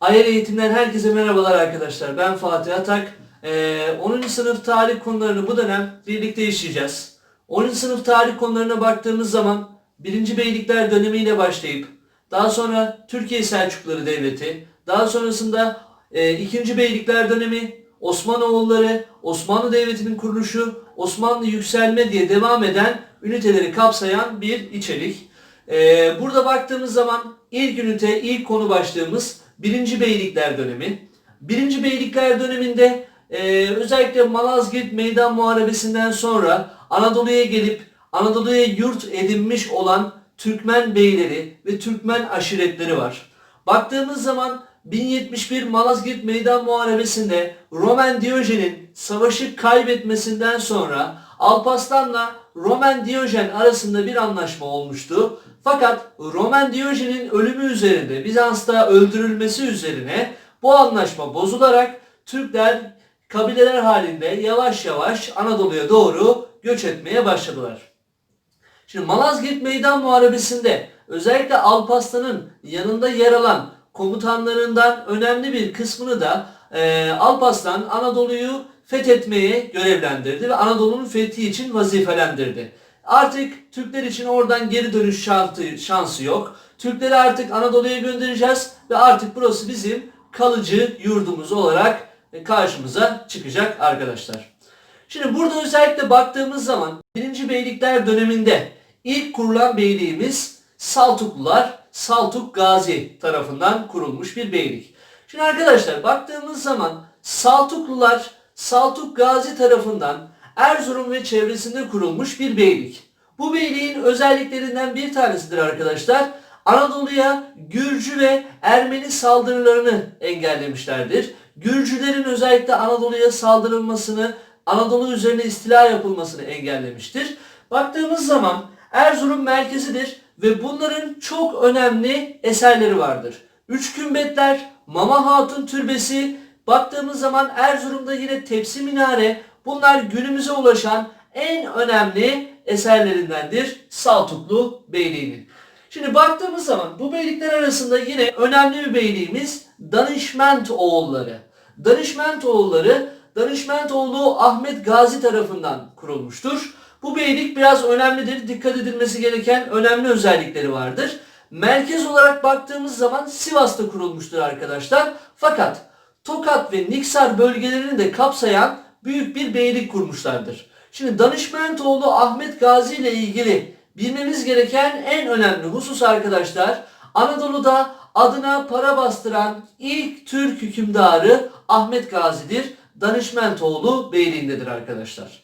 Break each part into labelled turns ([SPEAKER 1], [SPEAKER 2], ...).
[SPEAKER 1] Ayar Eğitim'den herkese merhabalar arkadaşlar. Ben Fatih Atak. Ee, 10. sınıf tarih konularını bu dönem birlikte işleyeceğiz. 10. sınıf tarih konularına baktığımız zaman 1. Beylikler dönemiyle başlayıp daha sonra Türkiye Selçukluları Devleti, daha sonrasında e, 2. Beylikler dönemi, Osmanoğulları, Osmanlı Devleti'nin kuruluşu, Osmanlı yükselme diye devam eden üniteleri kapsayan bir içerik. Ee, burada baktığımız zaman ilk ünite, ilk konu başlığımız 1. Beylikler dönemi. 1. Beylikler döneminde e, özellikle Malazgirt Meydan Muharebesi'nden sonra Anadolu'ya gelip Anadolu'ya yurt edinmiş olan Türkmen beyleri ve Türkmen aşiretleri var. Baktığımız zaman 1071 Malazgirt Meydan Muharebesi'nde Roman Diyojen'in savaşı kaybetmesinden sonra Alparslan'la Roman Diyojen arasında bir anlaşma olmuştu. Fakat Roman Diyojen'in ölümü üzerinde Bizans'ta öldürülmesi üzerine bu anlaşma bozularak Türkler kabileler halinde yavaş yavaş Anadolu'ya doğru göç etmeye başladılar. Şimdi Malazgirt Meydan Muharebesi'nde özellikle Alparslan'ın yanında yer alan komutanlarından önemli bir kısmını da e, Alparslan Anadolu'yu fethetmeye görevlendirdi ve Anadolu'nun fethi için vazifelendirdi. Artık Türkler için oradan geri dönüş şansı, şansı yok. Türkleri artık Anadolu'ya göndereceğiz ve artık burası bizim kalıcı yurdumuz olarak karşımıza çıkacak arkadaşlar. Şimdi burada özellikle baktığımız zaman 1. Beylikler döneminde ilk kurulan beyliğimiz Saltuklular, Saltuk Gazi tarafından kurulmuş bir beylik. Şimdi arkadaşlar baktığımız zaman Saltuklular, Saltuk Gazi tarafından Erzurum ve çevresinde kurulmuş bir beylik. Bu beyliğin özelliklerinden bir tanesidir arkadaşlar. Anadolu'ya Gürcü ve Ermeni saldırılarını engellemişlerdir. Gürcülerin özellikle Anadolu'ya saldırılmasını, Anadolu üzerine istila yapılmasını engellemiştir. Baktığımız zaman Erzurum merkezidir ve bunların çok önemli eserleri vardır. Üç kümbetler, Mama Hatun Türbesi, baktığımız zaman Erzurum'da yine Tepsi Minare, bunlar günümüze ulaşan en önemli eserlerindendir Saltuklu Beyliği'nin. Şimdi baktığımız zaman bu beylikler arasında yine önemli bir beyliğimiz Danışment oğulları. Danışment oğulları Danışmentoğlu Ahmet Gazi tarafından kurulmuştur. Bu beylik biraz önemlidir. Dikkat edilmesi gereken önemli özellikleri vardır. Merkez olarak baktığımız zaman Sivas'ta kurulmuştur arkadaşlar. Fakat Tokat ve Niksar bölgelerini de kapsayan büyük bir beylik kurmuşlardır. Şimdi Danışmentoğlu Ahmet Gazi ile ilgili bilmemiz gereken en önemli husus arkadaşlar Anadolu'da adına para bastıran ilk Türk hükümdarı Ahmet Gazi'dir. Danışmentoğlu Beyliği'ndedir arkadaşlar.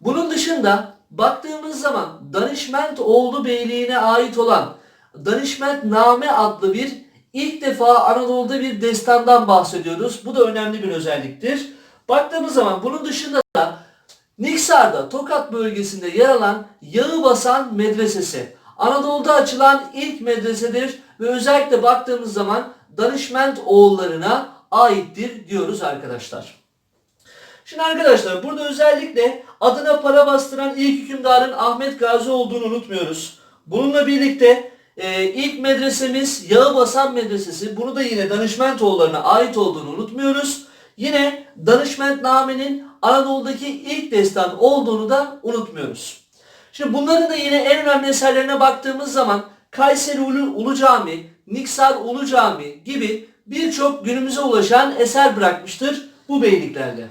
[SPEAKER 1] Bunun dışında baktığımız zaman Danışmentoğlu Beyliği'ne ait olan Danışmentname adlı bir ilk defa Anadolu'da bir destandan bahsediyoruz. Bu da önemli bir özelliktir. Baktığımız zaman bunun dışında da Niksar'da Tokat bölgesinde yer alan Yağıbasan Medresesi Anadolu'da açılan ilk medresedir ve özellikle baktığımız zaman danışment oğullarına aittir diyoruz arkadaşlar. Şimdi arkadaşlar burada özellikle adına para bastıran ilk hükümdarın Ahmet Gazi olduğunu unutmuyoruz. Bununla birlikte e, ilk medresemiz Yağıbasan Medresesi. Bunu da yine Danışmentoğullarına ait olduğunu unutmuyoruz. Yine Danışmentname'nin Anadolu'daki ilk destan olduğunu da unutmuyoruz. Şimdi bunların da yine en önemli eserlerine baktığımız zaman Kayseri Ulu, Ulu Cami, Niksar Ulu Cami gibi birçok günümüze ulaşan eser bırakmıştır bu beyliklerle.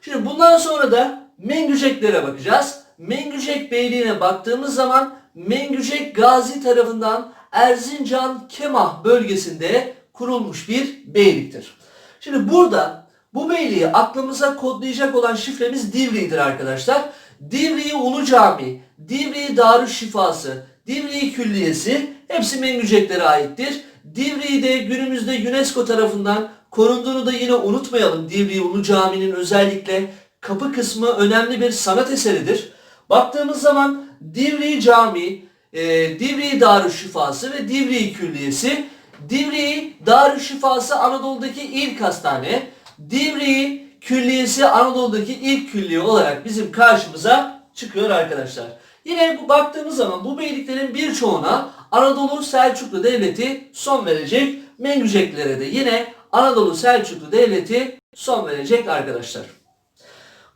[SPEAKER 1] Şimdi bundan sonra da Mengüceklere bakacağız. Mengücek Beyliği'ne baktığımız zaman Mengücek Gazi tarafından Erzincan Kemah bölgesinde kurulmuş bir beyliktir. Şimdi burada bu beyliği aklımıza kodlayacak olan şifremiz Divri'dir arkadaşlar. Divriği Ulu Cami, Divriği Darüşşifası, Divriği Külliyesi hepsi Mengüceklere aittir. Divriği de günümüzde UNESCO tarafından korunduğunu da yine unutmayalım. Divriği Ulu Cami'nin özellikle kapı kısmı önemli bir sanat eseridir. Baktığımız zaman Divriği Camii, e, Divriği Darüşşifası ve Divriği Külliyesi. Divriği Darüşşifası Anadolu'daki ilk hastane. Divriği Külliyesi Anadolu'daki ilk külliye olarak bizim karşımıza çıkıyor arkadaşlar. Yine bu baktığımız zaman bu beyliklerin birçoğuna Anadolu Selçuklu Devleti son verecek. Mengüceklere de yine Anadolu Selçuklu Devleti son verecek arkadaşlar.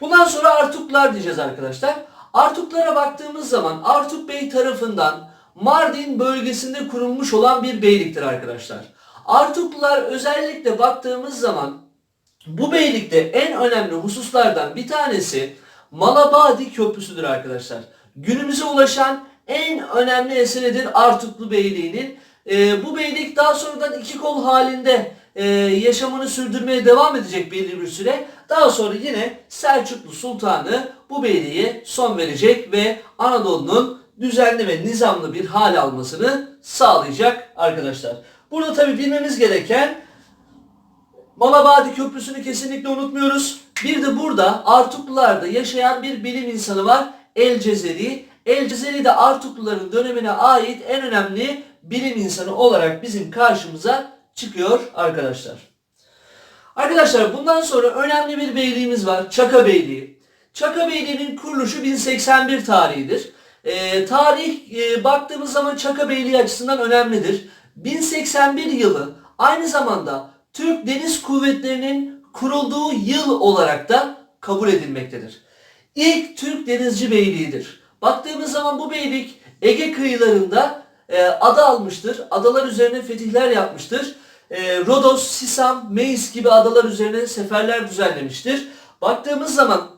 [SPEAKER 1] Bundan sonra Artuklar diyeceğiz arkadaşlar. Artuklara baktığımız zaman Artuk Bey tarafından Mardin bölgesinde kurulmuş olan bir beyliktir arkadaşlar. Artuklular özellikle baktığımız zaman bu beylikte en önemli hususlardan bir tanesi Malabadi Köprüsü'dür arkadaşlar. Günümüze ulaşan en önemli eseridir Artuklu Beyliği'nin. Ee, bu beylik daha sonradan iki kol halinde e, yaşamını sürdürmeye devam edecek belli bir süre. Daha sonra yine Selçuklu Sultanı bu beyliğe son verecek ve Anadolu'nun düzenli ve nizamlı bir hal almasını sağlayacak arkadaşlar. Burada tabi bilmemiz gereken Malabadi Köprüsü'nü kesinlikle unutmuyoruz. Bir de burada Artuklular'da yaşayan bir bilim insanı var. El Cezeri. El Cezeri de Artukluların dönemine ait en önemli bilim insanı olarak bizim karşımıza çıkıyor arkadaşlar. Arkadaşlar bundan sonra önemli bir beyliğimiz var. Çaka Beyliği. Çaka Beyliği'nin kuruluşu 1081 tarihidir. Ee, tarih e, baktığımız zaman Çaka Beyliği açısından önemlidir. 1081 yılı aynı zamanda Türk Deniz Kuvvetleri'nin kurulduğu yıl olarak da kabul edilmektedir. İlk Türk denizci beyliğidir. Baktığımız zaman bu beylik Ege kıyılarında e, ada almıştır. Adalar üzerine fetihler yapmıştır. E, Rodos, Sisam, Meis gibi adalar üzerine seferler düzenlemiştir. Baktığımız zaman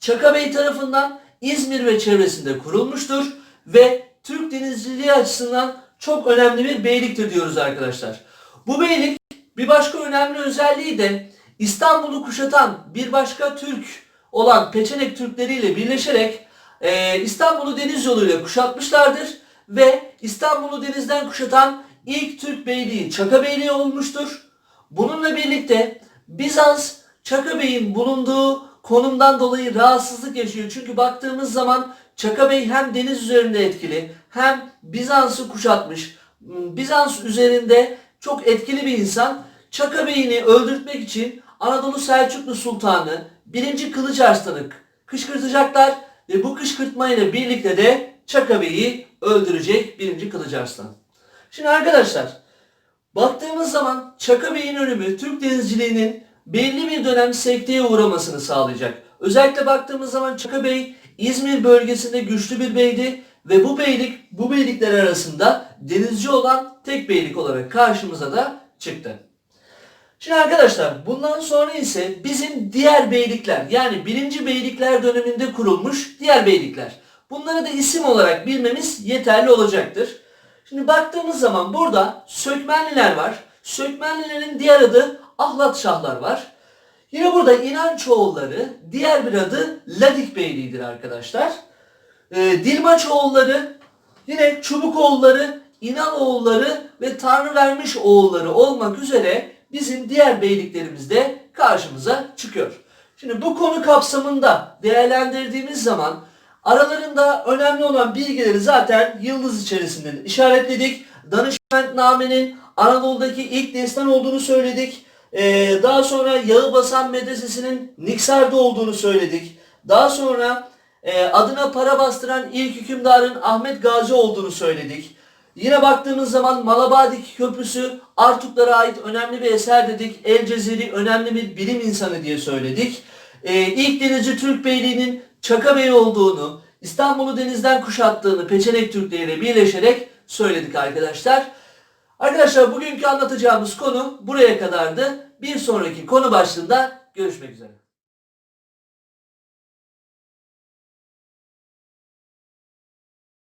[SPEAKER 1] Çaka Bey tarafından İzmir ve çevresinde kurulmuştur ve Türk denizciliği açısından çok önemli bir beyliktir diyoruz arkadaşlar. Bu beylik bir başka önemli özelliği de İstanbul'u kuşatan bir başka Türk olan Peçenek Türkleri ile birleşerek e, İstanbul'u deniz yoluyla kuşatmışlardır ve İstanbul'u denizden kuşatan ilk Türk beyliği Çaka Beyliği olmuştur. Bununla birlikte Bizans Çaka Bey'in bulunduğu konumdan dolayı rahatsızlık yaşıyor. Çünkü baktığımız zaman Çaka Bey hem deniz üzerinde etkili hem Bizans'ı kuşatmış. Bizans üzerinde çok etkili bir insan. Çaka Bey'ini öldürtmek için Anadolu Selçuklu Sultanı 1. Kılıç Arslan'ı kışkırtacaklar ve bu kışkırtmayla birlikte de Çaka Bey'i öldürecek 1. Kılıç Arslan. Şimdi arkadaşlar baktığımız zaman Çaka Bey'in ölümü Türk denizciliğinin belli bir dönem sekteye uğramasını sağlayacak. Özellikle baktığımız zaman Çaka Bey İzmir bölgesinde güçlü bir beydi ve bu beylik bu beylikler arasında denizci olan tek beylik olarak karşımıza da çıktı. Şimdi arkadaşlar bundan sonra ise bizim diğer beylikler yani birinci beylikler döneminde kurulmuş diğer beylikler. Bunları da isim olarak bilmemiz yeterli olacaktır. Şimdi baktığımız zaman burada Sökmenliler var. Sökmenlilerin diğer adı Ahlat Şahlar var. Yine burada İnançoğulları diğer bir adı Ladik Beyliği'dir arkadaşlar. Ee, Dilmaçoğulları yine Çubukoğulları, İnanoğulları ve Tanrı vermiş oğulları olmak üzere bizim diğer beyliklerimiz de karşımıza çıkıyor. Şimdi bu konu kapsamında değerlendirdiğimiz zaman aralarında önemli olan bilgileri zaten yıldız içerisinde işaretledik. Danışmentname'nin Anadolu'daki ilk destan olduğunu söyledik. Ee, daha sonra Yağı Basan Medresesi'nin Niksar'da olduğunu söyledik. Daha sonra e, adına para bastıran ilk hükümdarın Ahmet Gazi olduğunu söyledik. Yine baktığımız zaman Malabadi Köprüsü Artuklara ait önemli bir eser dedik. El Cezeri önemli bir bilim insanı diye söyledik. Ee, ilk denizci Türk Beyliği'nin Çaka Bey olduğunu, İstanbul'u denizden kuşattığını Peçenek Türkleri ile birleşerek söyledik arkadaşlar. Arkadaşlar bugünkü anlatacağımız konu buraya kadardı. Bir sonraki konu başlığında görüşmek üzere.